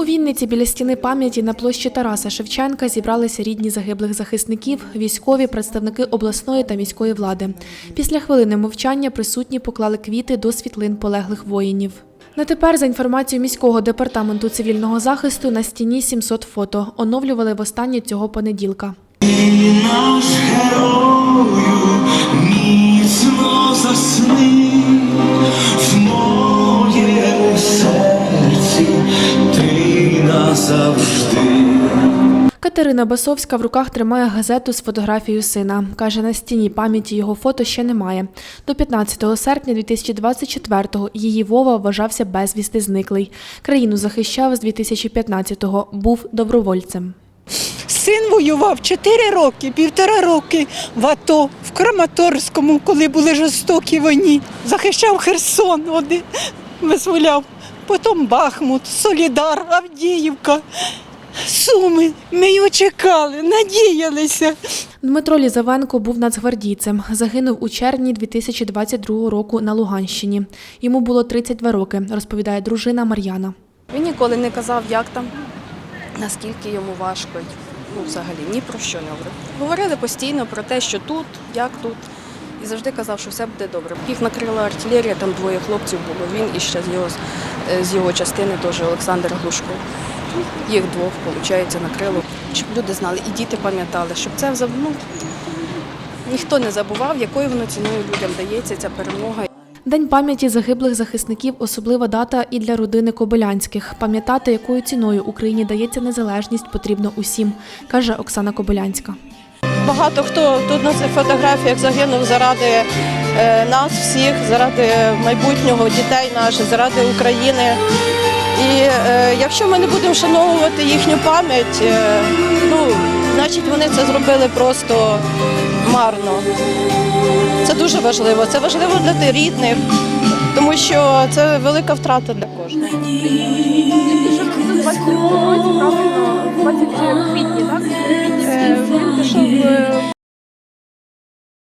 У Вінниці біля стіни пам'яті на площі Тараса Шевченка зібралися рідні загиблих захисників, військові, представники обласної та міської влади. Після хвилини мовчання присутні поклали квіти до світлин полеглих воїнів. На тепер, за інформацією міського департаменту цивільного захисту, на стіні 700 фото оновлювали востаннє цього понеділка. Назавжди. Катерина Басовська в руках тримає газету з фотографією сина. Каже, на стіні пам'яті його фото ще немає. До 15 серпня 2024-го її Вова вважався безвісти зниклий. Країну захищав з 2015-го, був добровольцем. Син воював 4 роки, півтора роки в АТО, в Краматорському, коли були жорстокі війні. Захищав Херсон, один визволяв. Потім Бахмут, Солідар, Авдіївка, Суми. Ми його чекали, надіялися. Dмитро Лізавенко був нацгвардійцем. Загинув у червні 2022 року на Луганщині. Йому було 32 роки, розповідає дружина Мар'яна. Він ніколи не казав, як там, наскільки йому важко. Ну, взагалі, ні про що не говорив. Говорили постійно про те, що тут, як тут. І завжди казав, що все буде добре. Їх накрила артилерія, там двоє хлопців було. Він і ще з його, з його частини теж Олександр Глушко. Їх двох, виходить, накрило. Щоб люди знали, і діти пам'ятали, щоб це ну, ніхто не забував, якою воно ціною людям дається ця перемога. День пам'яті загиблих захисників особлива дата і для родини Кобилянських. Пам'ятати, якою ціною Україні дається незалежність, потрібно усім, каже Оксана Кобилянська. Багато хто тут на цих фотографіях загинув заради е, нас всіх, заради майбутнього дітей наших, заради України. І е, якщо ми не будемо вшановувати їхню пам'ять, е, ну, значить вони це зробили просто марно. Це дуже важливо. Це важливо для рідних, тому що це велика втрата для кожного. Правильно, 20 квітні, так? Він пішов